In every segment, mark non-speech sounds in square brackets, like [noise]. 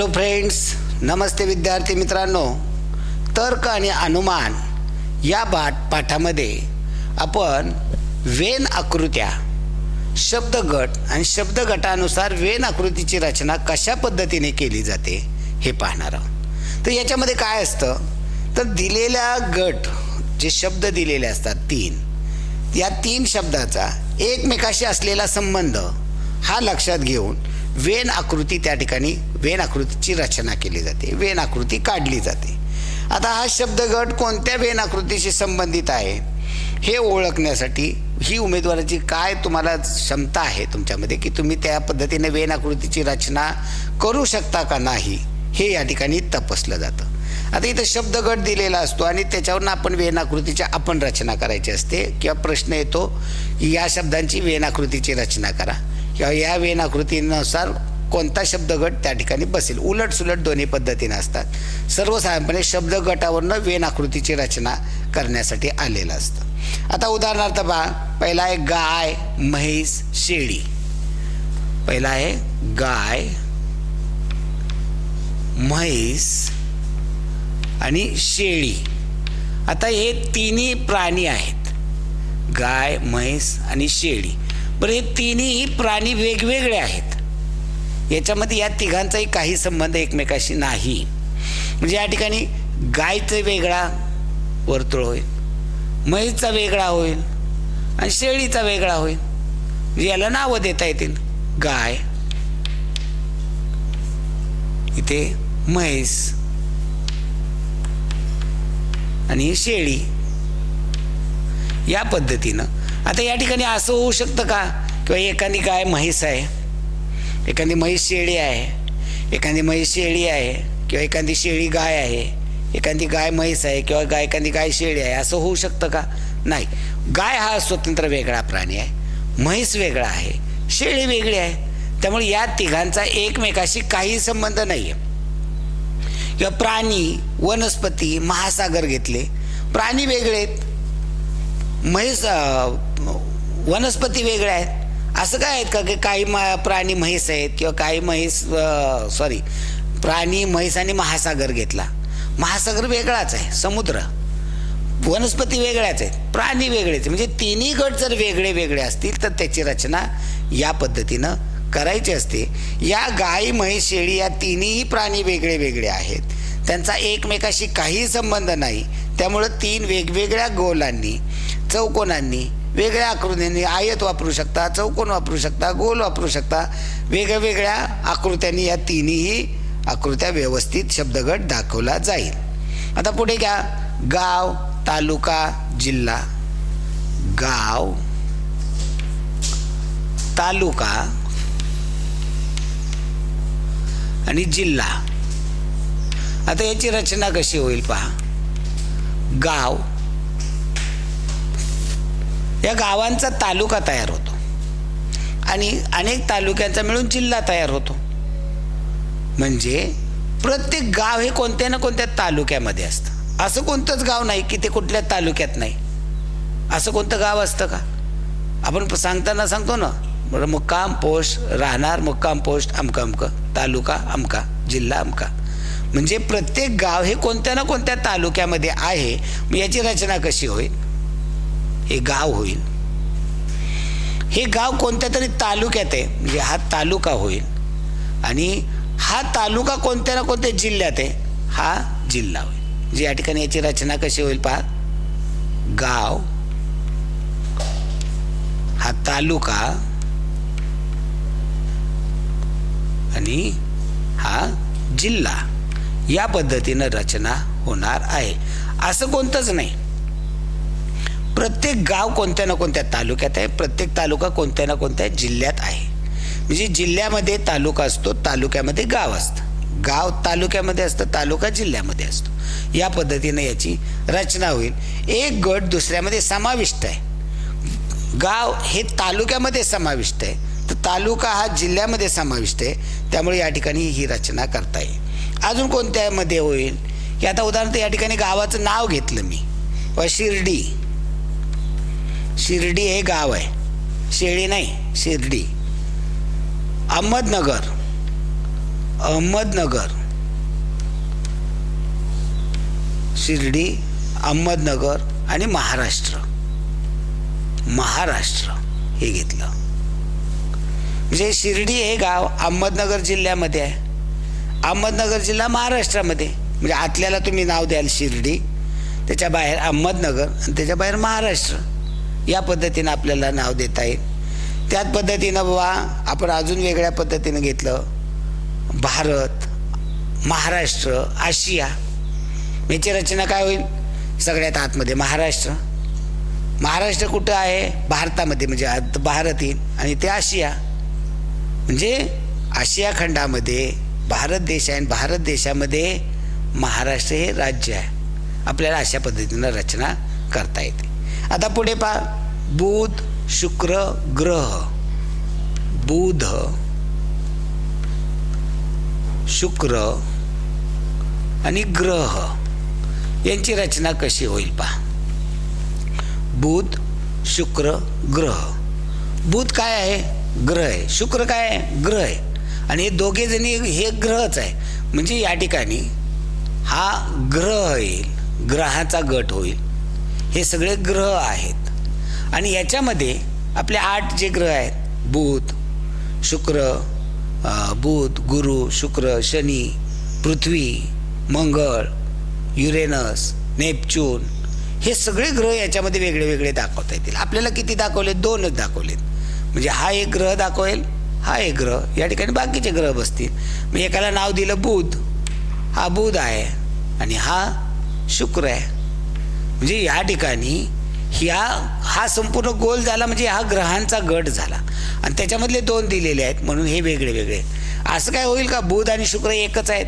Hello friends नमस्ते विद्यार्थी मित्रांनो. तर्क आणि अनुमान या पाठ पाठामध्ये आपण वेन आकृत्या शब्दगट आणि शब्दगटानुसार वेन आकृतीची रचना कशा पद्धतीने केली जाते हे पाहणार आहोत. तर याच्यामध्ये काय असतं? तर दिलेल्या गट जे शब्द दिलेले असतात तीन या तीन शब्दाचा एकमेकाशी असलेला संबंध हा लक्षात घेऊन वेन आकृती त्या ठिकाणी वेन आकृतीची रचना केली जाते वेन आकृती काढली जाते. आता हा शब्दगट कोणत्या वेन आकृतीशी संबंधित आहे हे ओळखण्यासाठी ही उमेदवाराची काय तुम्हाला क्षमता आहे तुमच्यामध्ये की तुम्ही त्या पद्धतीने वेन आकृतीची रचना करू शकता का नाही हे या ठिकाणी तपासलं जातं. आता इथं शब्दगट दिलेला असतो आणि त्याच्यावरून आपण वेनाकृतीची आपण रचना करायची असते किंवा प्रश्न येतो की या शब्दांची वेनाकृतीची रचना करा. किंवा या वेनाकृतीनुसार कोणता शब्दगट त्या ठिकाणी बसेल. उलट सुलट दोन्ही पद्धतीने असतात. सर्वसाधारणपणे शब्दगटावरनं वेनाकृतीची रचना करण्यासाठी आलेलं असतं. आता उदाहरणार्थ पहा पहिला आहे गाय म्हैस शेळी. पहिला आहे गाय म्हैस आणि शेळी. आता हे तिन्ही प्राणी आहेत. गाय म्हैस आणि शेळी. बरं हे तिन्ही प्राणी वेगवेगळे आहेत. याच्यामध्ये या तिघांचाही काही संबंध एकमेकाशी नाही. म्हणजे या ठिकाणी गायचं वेगळा वर्तुळ होईल म्हैसचा वेगळा होईल आणि शेळीचा वेगळा होईल. म्हणजे याला नावं देता येतील. गाय इथे म्हैस आणि शेळी. या पद्धतीनं आता या ठिकाणी असं होऊ शकतं का? किंवा एखादी गाय म्हैस आहे एखादी म्हैस शेळी आहे एखादी म्हैस शेळी आहे किंवा एखादी शेळी गाय आहे एखादी गाय म्हैस आहे किंवा गाय एखादी गाय शेळी आहे असं होऊ शकतं का? नाही. गाय हा स्वतंत्र वेगळा प्राणी आहे. म्हैस वेगळा आहे. शेळी वेगळी आहे. त्यामुळे या तिघांचा एकमेकाशी काही संबंध नाही आहे किंवा प्राणी वनस्पती महासागर घेतले. प्राणी वेगळे आहेत. म्हैस वनस्पती वेगळ्या आहेत. असं काय आहेत का की काही मा प्राणी म्हैस आहेत किंवा काही म्हैस सॉरी प्राणी म्हैस आणि महासागर घेतला. महासागर वेगळाच आहे समुद्र. वनस्पती वेगळ्याच आहेत प्राणी वेगळेच म्हणजे तिन्ही गट जर वेगळे वेगळे असतील तर त्याची रचना या पद्धतीनं करायची असते. या गाई म्हैस शेळी या तिन्ही प्राणी वेगळे वेगळे आहेत. त्यांचा एकमेकाशी काही संबंध नाही. त्यामुळं तीन वेगवेगळ्या गोलांनी चौकोनांनी वेगळ्या आकृत्यांनी आयत वापरू शकता चौकोन वापरू शकता गोल वापरू शकता. वेगळ्या वेगळ्या आकृत्यांनी या तिन्ही आकृत्या व्यवस्थित शब्दगट दाखवला जाईल. आता पुढे घ्या. गाव तालुका जिल्हा. गाव तालुका आणि जिल्हा. आता याची रचना कशी होईल पहा. गाव या गावांचा तालुका तयार होतो. आणि अनेक तालुक्यांचा मिळून जिल्हा तयार होतो. म्हणजे प्रत्येक गाव हे कोणत्या ना कोणत्या तालुक्यामध्ये असतं. असं कोणतंच गाव नाही की ते कुठल्या तालुक्यात नाही. असं कोणतं गाव असतं का? आपण सांगताना सांगतो ना बरं मुक्काम पोस्ट राहणार मुक्काम पोस्ट अमका अमकं तालुका अमका जिल्हा अमका. म्हणजे प्रत्येक गाव हे कोणत्या ना कोणत्या तालुक्यामध्ये आहे याची रचना कशी होईल? हे गाव होईल. हे गाव कोणत्या तरी तालुक्यात आहे म्हणजे हा तालुका होईल. आणि हा तालुका कोणत्या ना कोणत्या जिल्ह्यात आहे हा जिल्हा होईल. म्हणजे या ठिकाणी याची रचना कशी होईल पहा. गाव हा तालुका आणि हा जिल्हा. या पद्धतीनं रचना होणार आहे. असं कोणतंच नाही. प्रत्येक गाव कोणत्या ना कोणत्या तालुक्यात आहे प्रत्येक तालुका कोणत्या ना कोणत्या जिल्ह्यात आहे. म्हणजे जिल्ह्यामध्ये तालुका असतो तालुक्यामध्ये गाव असतं. गाव तालुक्यामध्ये असतं तालुका जिल्ह्यामध्ये असतो. या पद्धतीने याची रचना होईल. एक गट दुसऱ्यामध्ये समाविष्ट आहे. गाव हे तालुक्यामध्ये समाविष्ट आहे. तर तालुका हा जिल्ह्यामध्ये समाविष्ट आहे. त्यामुळे या ठिकाणी ही रचना करता येईल. अजून कोणत्यामध्ये होईल? की आता उदाहरणार्थ या ठिकाणी गावाचं नाव घेतलं मी. व शिर्डी. शिर्डी हे गाव आहे. शेळी नाही शिर्डी. अहमदनगर. अहमदनगर. शिर्डी अहमदनगर आणि महाराष्ट्र. महाराष्ट्र हे घेतलं. म्हणजे शिर्डी हे गाव अहमदनगर जिल्ह्यामध्ये आहे. अहमदनगर जिल्हा महाराष्ट्रामध्ये. म्हणजे आतल्याला तुम्ही नाव द्याल शिर्डी त्याच्या बाहेर अहमदनगर आणि त्याच्या बाहेर महाराष्ट्र. या पद्धतीनं आपल्याला नाव देता येईल. त्याच पद्धतीनं बाबा आपण अजून वेगळ्या पद्धतीनं घेतलं. भारत महाराष्ट्र आशिया. याची रचना काय होईल? सगळ्यात आतमध्ये महाराष्ट्र. महाराष्ट्र कुठं आहे? भारतामध्ये म्हणजे आत भारत येईल. आणि ते आशिया. म्हणजे आशिया खंडामध्ये भारत देश आहे आणि भारत देशामध्ये महाराष्ट्र हे राज्य आहे. आपल्याला अशा पद्धतीनं रचना करता येते. आता पुढे पहा. बुध शुक्र ग्रह. बुध शुक्र आणि ग्रह. यांची रचना कशी होईल पहा. बुध शुक्र ग्रह. बुध काय आहे? ग्रह आहे. शुक्र काय आहे? ग्रह आहे. आणि हे दोघे जणी हे ग्रहच आहे. म्हणजे या ठिकाणी हा ग्रह येईल. ग्रहाचा गट होईल. हे सगळे ग्रह आहेत. आणि याच्यामध्ये आपले आठ जे ग्रह आहेत बुध शुक्र बुध गुरु शुक्र शनी पृथ्वी मंगळ युरेनस नेपच्यून हे सगळे ग्रह याच्यामध्ये वेगळे वेगळे दाखवता येतील. आपल्याला किती दाखवले? दोनच दाखवलेत. म्हणजे हा एक ग्रह दाखवेल हा एक ग्रह. या ठिकाणी बाकीचे ग्रह बसतील. मग एकाला नाव दिलं बुध. हा बुध आहे आणि हा शुक्र आहे. म्हणजे या ठिकाणी ह्या हा संपूर्ण गोल झाला म्हणजे हा ग्रहांचा गट झाला. आणि त्याच्यामधले दोन दिलेले आहेत म्हणून हे वेगळे वेगळे. असं काय होईल का? बुध आणि शुक्र एकच आहेत?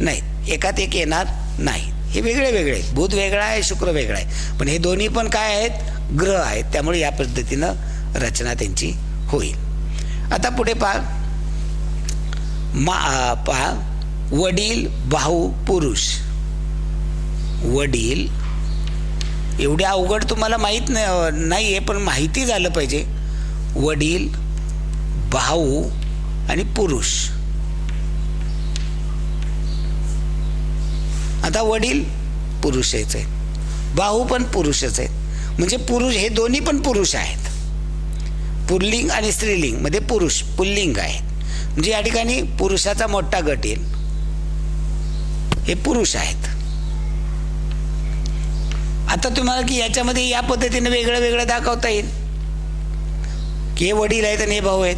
नाही. एकात एक येणार नाही. हे वेगळे वेगळे आहेत. बुध वेगळा आहे शुक्र वेगळा आहे. पण हे दोन्ही पण काय आहेत? ग्रह आहेत. त्यामुळे या पद्धतीनं रचना त्यांची होईल. आता पुढे पहा. मा पहा. वडील भाऊ पुरुष. वडील एवढे अवघड तुम्हाला माहीत नाही आहे पण माहिती झालं पाहिजे. वडील भाऊ आणि पुरुष. आता वडील पुरुषच आहेत. भाऊ पण पुरुषच आहेत. म्हणजे पुरुष हे दोन्ही पण पुरुष आहेत. पुल्लिंग आणि स्त्रीलिंगमध्ये पुरुष पुल्लिंग आहेत. म्हणजे या ठिकाणी पुरुषाचा मोठा गट येईल. हे पुरुष आहेत. आता तुम्हाला की याच्यामध्ये या पद्धतीने वेगळं वेगळं दाखवता येईल. की हे वडील आहेत आणि हे भाऊ आहेत.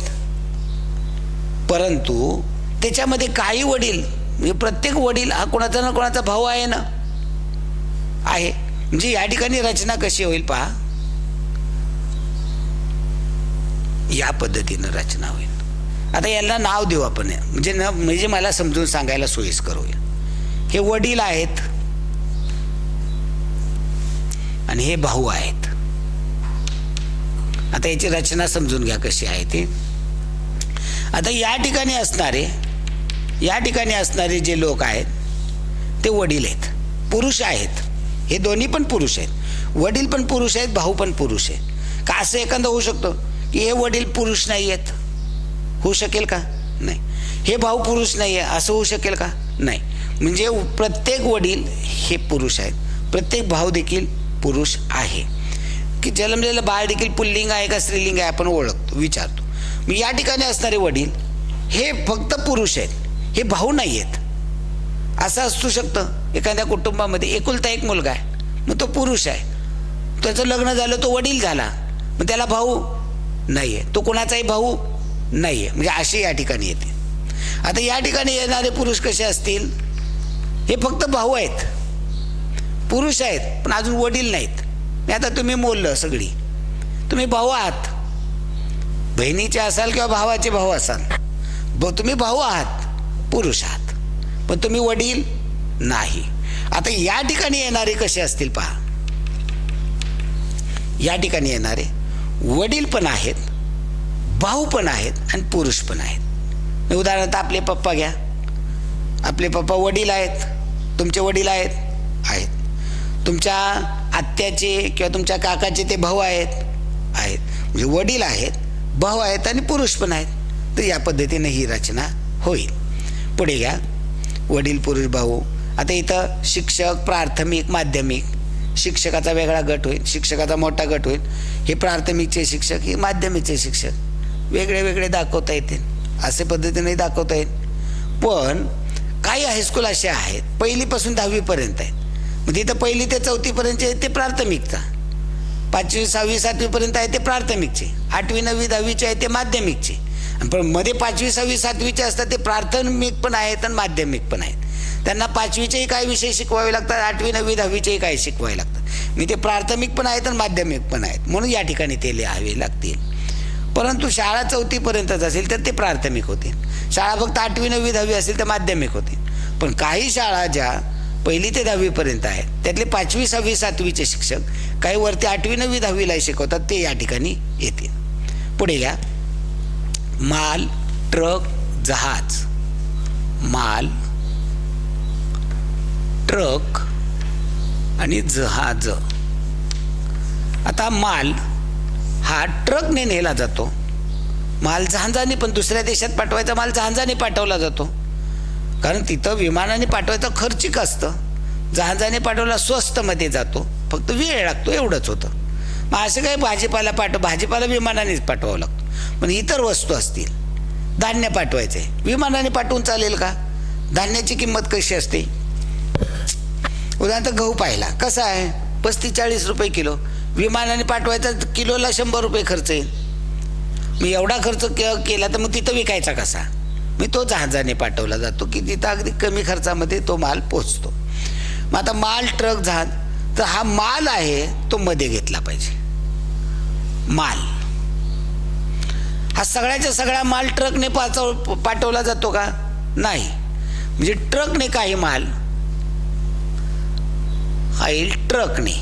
परंतु त्याच्यामध्ये काही वडील म्हणजे प्रत्येक वडील हा कोणाचा ना कोणाचा भाऊ आहे ना? आहे. म्हणजे या ठिकाणी रचना कशी होईल पहा. या पद्धतीनं रचना होईल. आता यांना नाव देऊ आपण. म्हणजे न म्हणजे मला समजून सांगायला सोयीस्कर होईल. हे वडील आहेत. आणि हे भाऊ आहेत. आता याची रचना समजून घ्या कशी आहे ती. आता या ठिकाणी असणारे या ठिकाणी असणारे जे लोक आहेत ते वडील आहेत. पुरुष आहेत. हे दोन्ही पण पुरुष आहेत. वडील पण पुरुष आहेत भाऊ पण पुरुष आहेत. का असं एखादं होऊ शकतो? की हे वडील पुरुष नाही आहेत. होऊ शकेल का? नाही. हे भाऊ पुरुष नाही आहे असं होऊ शकेल का? नाही. म्हणजे प्रत्येक वडील हे पुरुष आहेत. प्रत्येक भाऊ देखील पुरुष आहे. की जन्मलेलं म्हणजे बाळ देखील पुल्लिंग आहे का स्त्रीलिंग आहे आपण ओळखतो विचारतो. मी या ठिकाणी असणारे वडील हे फक्त पुरुष आहेत. हे भाऊ नाही आहेत. असं असू शकतं. एखाद्या कुटुंबामध्ये एकुलता एक मुलगा आहे मग तो पुरुष आहे. त्याचं लग्न झालं तो वडील झाला मग त्याला भाऊ नाही आहे तो कोणाचाही भाऊ नाही आहे म्हणजे असे या ठिकाणी येते. आता या ठिकाणी येणारे पुरुष कसे असतील? हे फक्त भाऊ आहेत. पुरुष आहेत पण अजून वडील नाहीत. मी आता तुम्ही मोललं सगळी. तुम्ही भाऊ आहात. बहिणीचे असाल किंवा भावाचे भाऊ असाल ब तुम्ही भाऊ आहात पुरुष आहात. पण तुम्ही वडील नाही. आता या ठिकाणी येणारे कसे असतील पहा. या ठिकाणी येणारे वडील पण आहेत भाऊ पण आहेत आणि पुरुष पण आहेत. उदाहरणार्थ आपले पप्पा घ्या. आपले पप्पा वडील आहेत तुमचे वडील आहेत आहेत. तुमच्या आत्याचे किंवा तुमच्या काकाचे ते भाऊ आहेत. आहेत. म्हणजे वडील आहेत भाऊ आहेत आणि पुरुष पण आहेत. तर या पद्धतीने ही रचना होईल. पुढे घ्या. वडील पुरुष भाऊ. आता इथं शिक्षक प्राथमिक माध्यमिक. शिक्षकाचा वेगळा गट होईल. शिक्षकाचा मोठा गट होईल. हे प्राथमिकचे शिक्षक हे माध्यमिकचे शिक्षक. वेगळे वेगळे दाखवता येतील. असे पद्धतीने दाखवता येईल. पण काही हायस्कूल असे आहेत. पहिलीपासून दहावीपर्यंत आहेत. मग तिथं पहिली ते चौथीपर्यंतचे आहेत ते प्राथमिकचा पाचवी सहावी सातवीपर्यंत आहे ते प्राथमिकचे. आठवी नववी दहावीचे आहे ते माध्यमिकचे. आणि पण मध्ये पाचवी सहावी सातवीचे असतात ते प्राथमिक पण आहेत आणि माध्यमिक पण आहेत. त्यांना पाचवीचेही काही विषय शिकवावे लागतात आठवी नववी दहावीचेही काही शिकवावे लागतात. मी ते प्राथमिक पण आहेत आणि माध्यमिक पण आहेत. म्हणून या ठिकाणी ते लिहावे लागतील. परंतु शाळा चौथीपर्यंतच असेल तर ते प्राथमिक होतील. शाळा फक्त आठवी नववी दहावी असेल तर माध्यमिक होतील. पण काही शाळा ज्या पहिली ते दहावीपर्यंत आहेत त्यातले पाचवी सहावी सातवीचे शिक्षक काही वरती आठवी नववी दहावीला शिकवतात ते या ठिकाणी येतील. पुढे घ्या माल ट्रक जहाज. माल ट्रक आणि जहाज. आता माल हा ट्रकने नेला जातो. माल जहाजाने पण दुसऱ्या देशात पाठवायचा माल जहाजाने पाठवला जातो. कारण तिथं विमानाने पाठवायचं खर्चिक असतं. जहाजाने पाठवला स्वस्तमध्ये जातो. फक्त वेळ लागतो एवढंच होतं. मग असं काही भाजीपाला पाठव भाजीपाला विमानानेच पाठवावं लागतो. पण इतर वस्तू असतील. धान्य पाठवायचं. आहे विमानाने पाठवून चालेल का? धान्याची किंमत कशी असते? उदाहरणार्थ गहू पाहिला. कसा आहे? पस्तीस चाळीस रुपये किलो. विमानाने पाठवायचा किलोला शंभर रुपये खर्च येईल. मग एवढा खर्च के केला तर मग तिथं विकायचा कसा? मी तो जहाजाने पाठवला जातो की तिथं अगदी कमी खर्चामध्ये तो माल पोचतो मग आता माल ट्रक जहाज तर हा माल आहे तो मध्ये घेतला पाहिजे. माल. हा सगळ्याच्या सगळा माल ट्रकने पाचव पाठवला जातो का? नाही. म्हणजे ट्रकने काही माल हा येईल ट्रकने.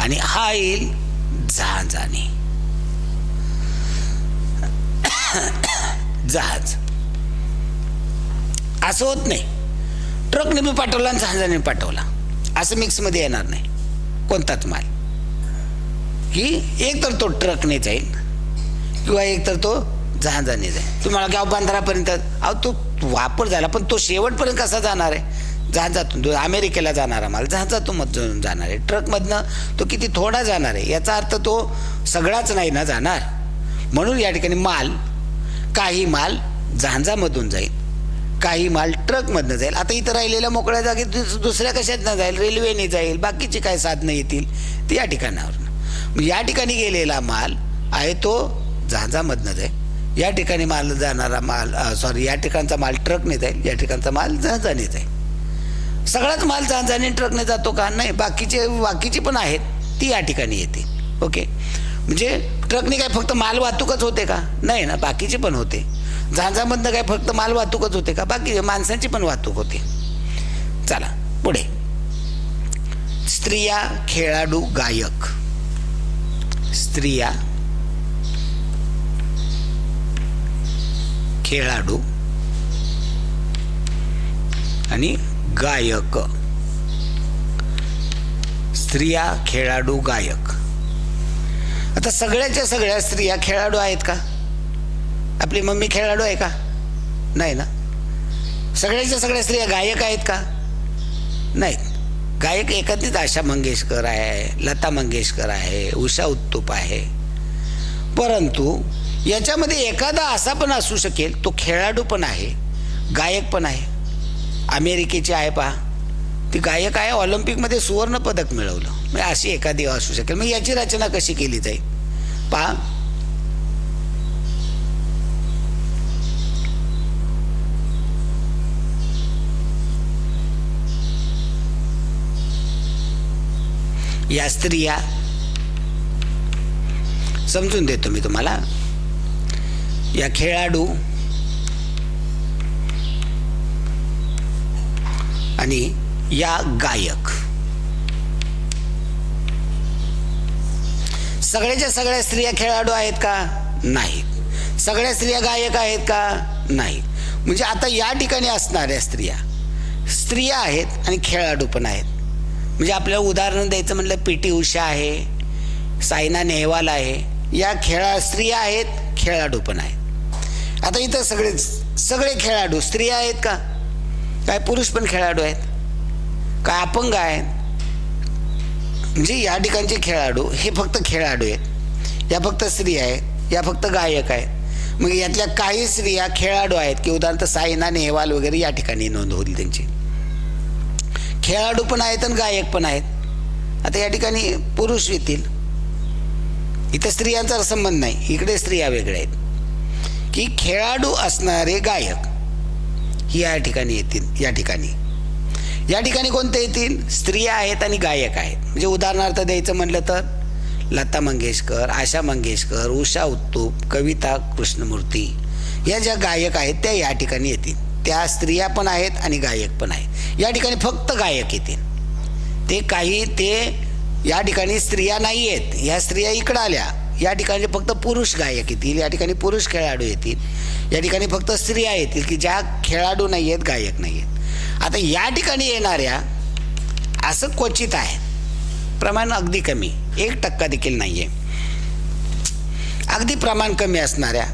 आणि हा येईल जहाजाने. जहाज. असं होत नाही. ट्रकने बी पाठवला आणि जहाजाने पाठवला. असं मिक्समध्ये येणार नाही. कोणताच माल. की एक तर तो ट्रकने जाईल. किंवा एक तर तो जहाजाने जाईल. तुम्हाला गाव बांद्रापर्यंत. अहो तो वापर झाला पण तो शेवटपर्यंत कसा जाणार आहे? जहाजातून तो अमेरिकेला जाणारा माल जहाजातून मधून जाणार आहे. ट्रकमधनं तो किती थोडा जाणार आहे? याचा अर्थ तो सगळाच नाही ना जाणार? म्हणून या ठिकाणी माल काही माल झांजामधून जाईल. काही माल ट्रकमधनं जाईल. आता इथं राहिलेल्या मोकळ्या जागेत दुस- दुसऱ्या कशातनं जाईल? रेल्वेने जाईल. बाकीची काय साधनं येतील? ती या ठिकाणावर मग या ठिकाणी गेलेला माल आहे तो जहाजामधनं जाईल. या ठिकाणी माल जाणारा माल सॉरी या ठिकाणचा माल ट्रकने जाईल. या ठिकाणचा माल जहाजाने जाईल. सगळाच माल जहाजाने ट्रकने जातो का? नाही. बाकीचे बाकीची पण आहेत. ती या ठिकाणी येते ओके? म्हणजे ट्रकने काय फक्त माल वाहतूकच होते का? नाही ना बाकीची पण होते. जहाजामधनं काय फक्त माल वाहतूकच होते का? बाकी माणसांची पण वाहतूक होते. चला पुढे. स्त्रिया खेळाडू गायक. स्त्रिया खेळाडू आणि गायक. स्त्रिया खेळाडू गायक. आता सगळ्याच्या सगळ्या स्त्रिया खेळाडू आहेत का? आपली मम्मी खेळाडू आहे का? नाही ना. सगळ्याच्या सगळ्या स्त्रिया गायक आहेत का? नाहीत. गायक एखादीच आशा मंगेशकर आहे लता मंगेशकर आहे उषा उत्तुप आहे. परंतु याच्यामध्ये एखादा असा पण असू शकेल तो खेळाडू पण आहे गायक पण आहे. अमेरिकेची आहे पहा. ती गायक आहे ऑलिम्पिकमध्ये सुवर्ण पदक मिळवलं. म्हणजे अशी एखादी असू शकेल. मग याची रचना कशी केली जाईल पहा. या स्त्रिया. समजून देतो मी तुम्हाला. या खेळाडू. आणि या गायक. सगळ्याच्या सगळ्या स्त्रिया खेळाडू आहेत का? नाहीत सगळ्या स्त्रिया गायक आहेत का? नाही. म्हणजे आता या ठिकाणी असणाऱ्या स्त्रिया स्त्रिया आहेत आणि खेळाडू पण आहेत. म्हणजे आपल्याला उदाहरण द्यायचं म्हटलं पी टी उषा आहे सायना नेहवाल आहे. या खेळा स्त्रिया आहेत खेळाडू पण आहेत. आता इथं सगळे सगळे खेळाडू स्त्रिया आहेत का? काय पुरुष पण खेळाडू आहेत. काय अपंग आहेत? म्हणजे या ठिकाणचे खेळाडू हे फक्त खेळाडू आहेत. या फक्त स्त्रिया आहेत या फक्त गायक आहेत. मग यातल्या काही स्त्रिया खेळाडू आहेत की उदाहरणार्थ सायना नेहवाल वगैरे या ठिकाणी नोंद होईल त्यांची. खेळाडू पण आहेत आणि गायक पण आहेत. आता या ठिकाणी पुरुष येतील. इथं स्त्रियांचा संबंध नाही. इकडे स्त्रिया वेगळ्या आहेत. की खेळाडू असणारे गायक ही या ठिकाणी येतील या ठिकाणी. या ठिकाणी कोणते येतील? स्त्रिया आहेत आणि गायक आहेत. म्हणजे उदाहरणार्थ द्यायचं म्हटलं तर लता मंगेशकर आशा मंगेशकर उषा उत्तूप कविता कृष्णमूर्ती या ज्या गायक आहेत त्या या ठिकाणी येतील. त्या स्त्रिया पण आहेत आणि गायक पण आहेत. या ठिकाणी फक्त गायक येतील. ते काही ते या ठिकाणी स्त्रिया नाही आहेत. ह्या स्त्रिया इकडं आल्या. या ठिकाणी फक्त पुरुष गायक येतील. या ठिकाणी पुरुष खेळाडू येतील. या ठिकाणी फक्त स्त्रिया येतील की ज्या खेळाडू नाही आहेत गायक नाही आहेत. आता या ठिकाणी येणाऱ्या असं क्वचित आहे. प्रमाण अगदी कमी. एक टक्का देखील नाही आहे अगदी प्रमाण कमी असणाऱ्या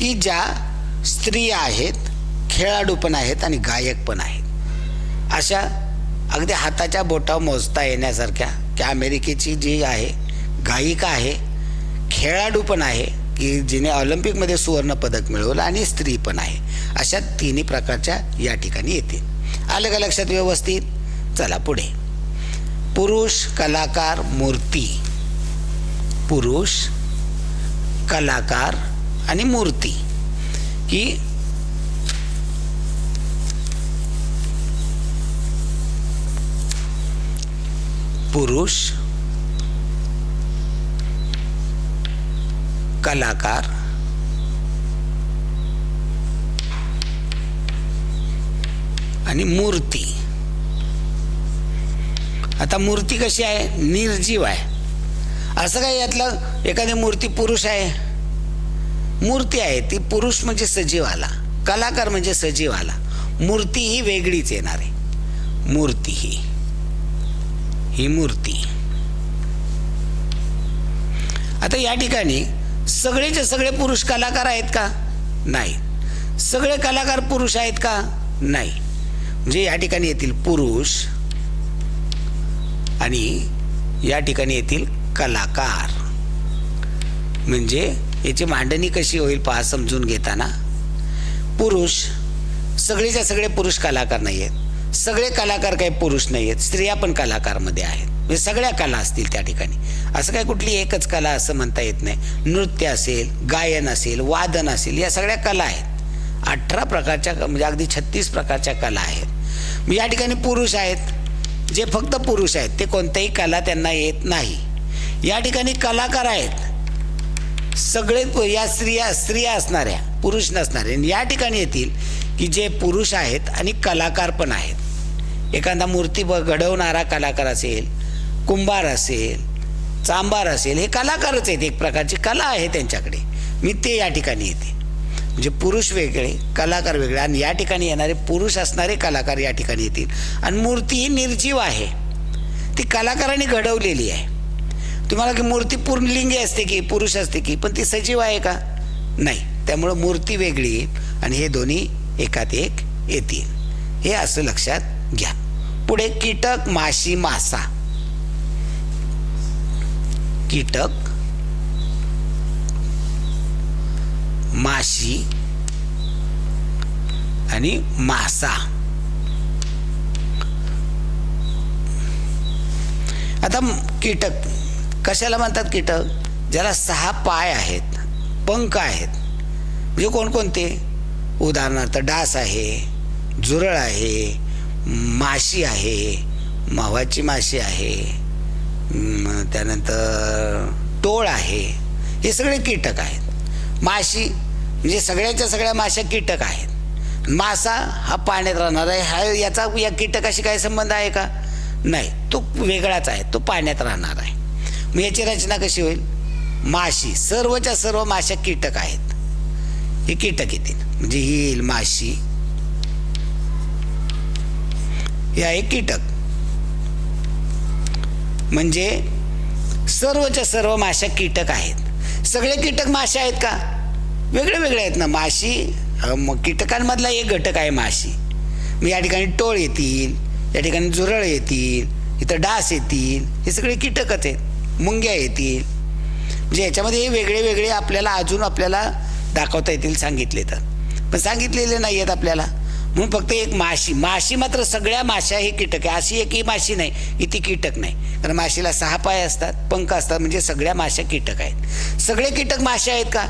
की ज्या स्त्रिया आहेत खेळाडू पण आहेत आणि गायक पण आहेत. अशा अगदी हाताच्या बोटावर मोजता येण्यासारख्या की अमेरिकेची जी आहे गायिका आहे खेळाडू पण आहे की जिने ऑलिम्पिकमध्ये सुवर्ण पदक मिळवलं आणि स्त्री पण आहे. अशा तिन्ही प्रकारच्या या ठिकाणी येतील. आलं का लक्षात व्यवस्थित? चला पुढे. पुरुष कलाकार मूर्ती. पुरुष कलाकार आणि मूर्ती. ही पुरुष कलाकार आणि मूर्ती. आता मूर्ती कशी आहे? निर्जीव आहे. असं काय यातलं एखादी मूर्ती पुरुष आहे? मूर्ती आहे ती पुरुष म्हणजे सजीव आला कलाकार म्हणजे सजीव आला मूर्ती ही वेगळीच येणार आहे. मूर्ती ही. ही मूर्ती. आता या ठिकाणी सगळेचे सगळे पुरुष कलाकार आहेत का? नाही. सगळे कलाकार पुरुष आहेत का? नाही. म्हणजे या ठिकाणी येतील पुरुष आणि या ठिकाणी येतील कलाकार. म्हणजे याची मांडणी कशी होईल पहा समजून घेताना. पुरुष सगळेच्या सगळे पुरुष कलाकार नाही आहेत. सगळे कलाकार काही पुरुष नाही आहेत. स्त्रिया पण कलाकारमध्ये आहेत. म्हणजे सगळ्या कला असतील त्या ठिकाणी. असं काय कुठली एकच कला असं म्हणता येत नाही. नृत्य असेल गायन असेल वादन असेल या सगळ्या कला आहेत. अठरा प्रकारच्या म्हणजे अगदी छत्तीस प्रकारच्या कला आहेत. या ठिकाणी पुरुष आहेत. जे फक्त पुरुष आहेत ते कोणत्याही कला त्यांना येत नाही. या ठिकाणी कलाकार आहेत. सगळे या स्त्रिया स्त्रिया असणाऱ्या पुरुष नसणारे आणि या ठिकाणी येतील की जे पुरुष आहेत आणि कलाकार पण आहेत. एखादा मूर्ती ब घडवणारा कलाकार असेल कुंभार असेल चांबार असेल हे कलाकारच आहेत. एक प्रकारची कला आहे त्यांच्याकडे. मी ते या ठिकाणी येते. म्हणजे पुरुष वेगळे कलाकार वेगळे. आणि या ठिकाणी येणारे पुरुष असणारे कलाकार या ठिकाणी येतील. आणि मूर्ती ही निर्जीव आहे. ती कलाकाराने घडवलेली आहे. तुम्हाला की मूर्ती पूर्णलिंगी असते की पुरुष असते की पण ती सजीव आहे का? नाही. त्यामुळं मूर्ती वेगळी आणि हे दोन्ही एकात एक येतील. हे असं लक्षात घ्या. पुढे कीटक माशी मासा. कीटक माशी आणि मासा. आता कीटक कशाला म्हणतात कीटक? ज्याला सहा पाय आहेत पंख आहेत. म्हणजे कोणकोणते? उदाहरणार्थ डास आहे झुरळ आहे माशी आहे मावाची माशी आहे त्यानंतर टोळ आहे. हे सगळे कीटक आहेत. माशी म्हणजे सगळ्याच्या सगळ्या माशा कीटक आहेत. मासा हा पाण्यात राहणार आहे. हा याचा या कीटकाशी काय संबंध आहे का? नाही. तो वेगळाच आहे. तो पाण्यात राहणार आहे. मग याची रचना कशी होईल? माशी. सर्वच्या सर्व माशा कीटक आहेत. हे कीटक येतील. म्हणजे ही येईल माशी. हे आहे कीटक. म्हणजे सर्वच्या सर्व माशा कीटक आहेत. सगळे कीटक माशा आहेत का? वेगळे वेगळे आहेत ना माशी. मग कीटकांमधला एक घटक आहे माशी. मग या ठिकाणी टोळ येतील या ठिकाणी झुरळ येतील इथं डास येतील हे सगळे कीटकच आहेत. मुंग्या येतील. म्हणजे याच्यामध्ये हे वेगळे वेगळे आपल्याला अजून आपल्याला दाखवता येतील सांगितले तर. पण सांगितलेले नाही आहेत आपल्याला. म्हणून फक्त एक माशी. माशी मात्र सगळ्या माशा हे कीटक आहे. अशी एकही माशी नाही इथे कीटक नाही. कारण माशीला सहा पाय असतात पंख असतात म्हणजे सगळ्या माशा कीटक आहेत. सगळे कीटक माशा आहेत का?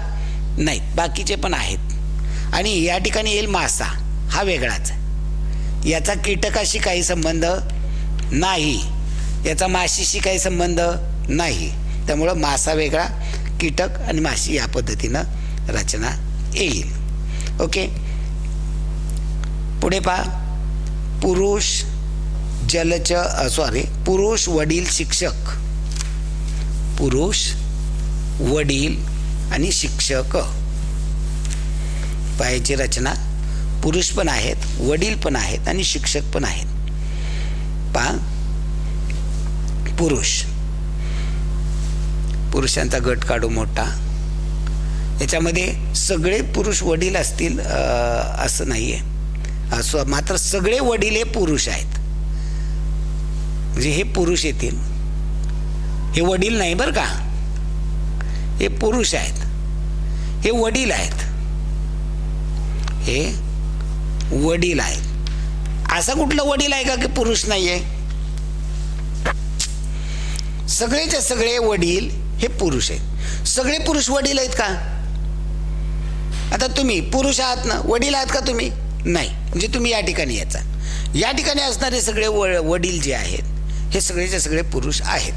नाहीत बाकीचे पण आहेत. आणि या ठिकाणी येईल मासा हा वेगळाच याचा कीटकाशी काही संबंध नाही. याचा माशीशी काही संबंध नाही. त्यामुळं मासा वेगळा कीटक आणि माशी या पद्धतीनं रचना येईल. ओके? पुढे पहा. पुरुष जलच सॉरी पुरुष वडील शिक्षक. पुरुष वडील आणि शिक्षक पायाची रचना. पुरुष पण आहेत वडील पण आहेत आणि शिक्षक पण आहेत. पा पुरुष. पुरुषांचा गट काढू मोठा. याच्यामध्ये सगळे पुरुष वडील असतील असं नाही आहे असं मात्र सगळे वडील हे पुरुष आहेत. म्हणजे हे पुरुष येतील. हे वडील नाही बरं का? हे पुरुष आहेत. हे वडील आहेत. हे वडील आहेत. असा कुठलं वडील आहे का की पुरुष नाही आहे सगळेच्या सगळे वडील हे पुरुष आहेत. सगळे पुरुष वडील आहेत का? आता तुम्ही पुरुष आहात ना वडील आहात का तुम्ही? नाही. म्हणजे तुम्ही या ठिकाणी याचा. या ठिकाणी असणारे सगळे व वडील जे आहेत हे सगळेचे सगळे पुरुष आहेत.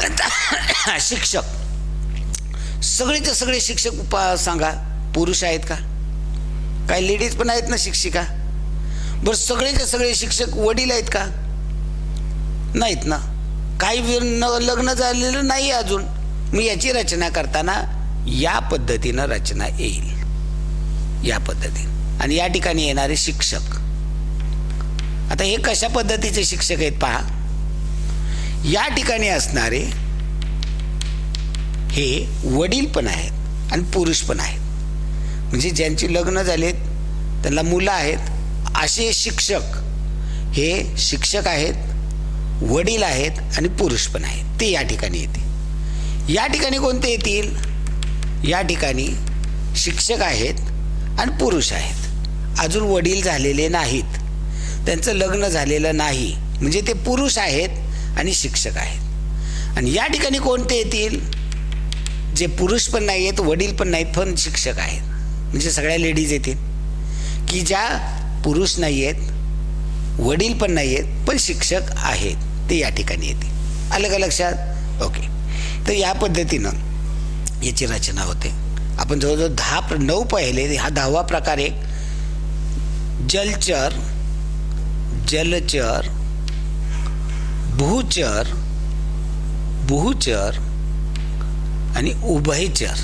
[coughs] शिक्षक. सगळेचे सगळे शिक्षक उपा सांगा पुरुष आहेत का? काही लेडीज पण आहेत ना शिक्षिका? बरं सगळेचे सगळे शिक्षक वडील आहेत का? नाहीत ना. काही न लग्न झालेलं नाही अजून. मी याची रचना करताना या पद्धतीनं रचना येईल. या पद्धतीनं. आणि या ठिकाणी येणारे शिक्षक. आता हे कशा पद्धतीचे शिक्षक आहेत पहा. या ठिकाणी असणारे हे वडील पण आहेत आणि पुरुष पण आहेत. म्हणजे ज्यांची लग्न झालेत त्यांना मुलं आहेत असे शिक्षक हे शिक्षक आहेत वडील आहेत आणि पुरुष पण आहेत. ते या ठिकाणी येते या ठिकाणी कोणते येतील? या ठिकाणी शिक्षक आहेत आणि पुरुष आहेत. अजून वडील झालेले नाहीत. त्यांचं लग्न झालेलं नाही. म्हणजे ते पुरुष आहेत आणि शिक्षक आहेत. आणि या ठिकाणी कोणते येतील? जे पुरुष पण नाही आहेत वडील पण नाहीत पण शिक्षक आहेत. म्हणजे सगळ्या लेडीज येतील. की ज्या पुरुष नाही आहेत वडील पण नाही आहेत पण शिक्षक आहेत ते या ठिकाणी येतील. आलं का लक्षात ओके. तर या पद्धतीनं याची रचना होते. आपण जवळजवळ दहा प्र नऊ पाहिले. हा दहावा प्रकार एक. जलचर जलचर भूचर भूचर आणि उभयचर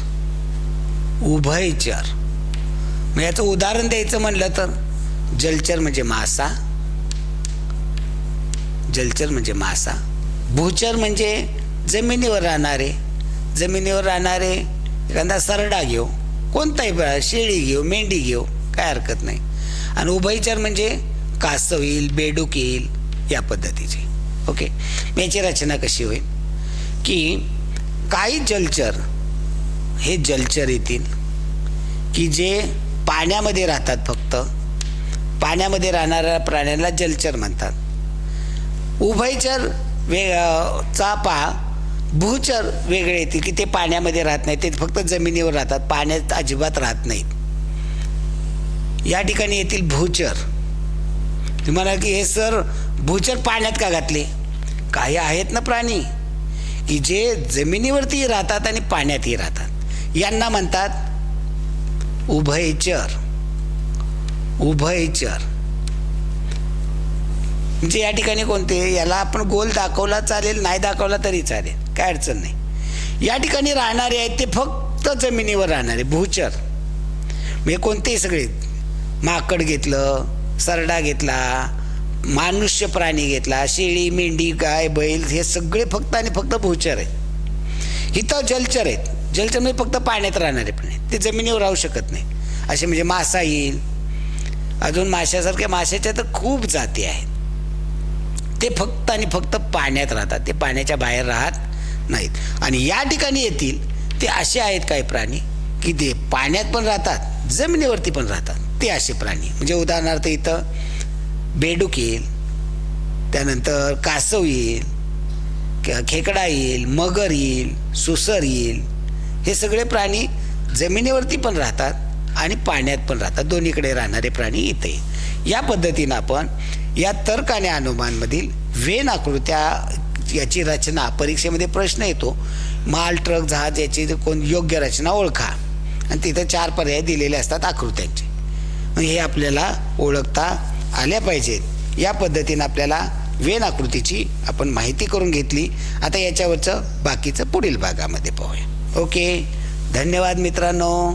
उभयचर मग म्हणजे याचं उदाहरण द्यायचं म्हणलं तर जलचर म्हणजे मासा जलचर म्हणजे मासा भूचर म्हणजे जमिनीवर राहणारे जमिनीवर राहणारे एखादा सरडा घेऊ कोणताही शेळी घेऊ मेंढी घेऊ काय हरकत नाही. आणि उभयचर म्हणजे कासव येईल बेडूक येईल या पद्धतीचे. ओके? याची रचना कशी होईल? की काही जलचर हे जलचर येतील की जे पाण्यामध्ये राहतात फक्त. पाण्यामध्ये राहणाऱ्या प्राण्यांना जलचर म्हणतात. उभयचर वे चापा भूचर वेगळे येतील की ते पाण्यामध्ये राहत नाहीत ते फक्त जमिनीवर राहतात पाण्यात अजिबात राहत नाहीत. या ठिकाणी येतील भूचर. तुम्हाला की हे सर भूचर पाण्यात का घातले? काही आहेत ना प्राणी? की जे जमिनीवरती राहतात आणि पाण्यातही राहतात. यांना म्हणतात उभयचर उभयचर म्हणजे या ठिकाणी कोणते? याला आपण गोल दाखवला चालेल नाही दाखवला तरी चालेल. काय अडचण नाही. या ठिकाणी राहणारे आहेत ते फक्त जमिनीवर राहणारे भूचर. म्हणजे कोणतेही सगळे माकड घेतलं सरडा घेतला मानुष्य प्राणी घेतला शेळी मेंढी गाय बैल हे सगळे फक्त आणि फक्त भूचर आहेत. इथं जलचर आहेत. जलचर म्हणजे फक्त पाण्यात राहणारे पण आहेत. ते जमिनीवर राहू शकत नाही. असे म्हणजे मासा येईल. अजून माशासारख्या माशाच्या तर खूप जाती आहेत. ते फक्त आणि फक्त पाण्यात राहतात. ते पाण्याच्या बाहेर राहत नाहीत. आणि या ठिकाणी येतील ते असे आहेत काही प्राणी की ते पाण्यात पण राहतात जमिनीवरती पण राहतात. ते असे प्राणी. म्हणजे उदाहरणार्थ इथं बेडूक येईल त्यानंतर कासव येईल खेकडा येईल मगर येईल सुसर येईल. हे सगळे प्राणी जमिनीवरती पण राहतात आणि पाण्यात पण राहतात. दोन्हीकडे राहणारे प्राणी इथे. या पद्धतीनं आपण या तर्क आणि अनुमानमधील वेन आकृत्या याची रचना परीक्षेमध्ये प्रश्न येतो. माल ट्रक जहाज याची कोण योग्य रचना ओळखा. आणि तिथं चार पर्याय दिलेले असतात आकृत्यांचे. मग हे आपल्याला ओळखता आल्या पाहिजेत. या पद्धतीनं आपल्याला वेन आकृतीची आपण माहिती करून घेतली. आता याच्यावरचं बाकीचं पुढील भागामध्ये पाहूया. ओके. धन्यवाद मित्रांनो.